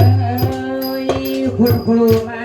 เอ้ยคุณครูมา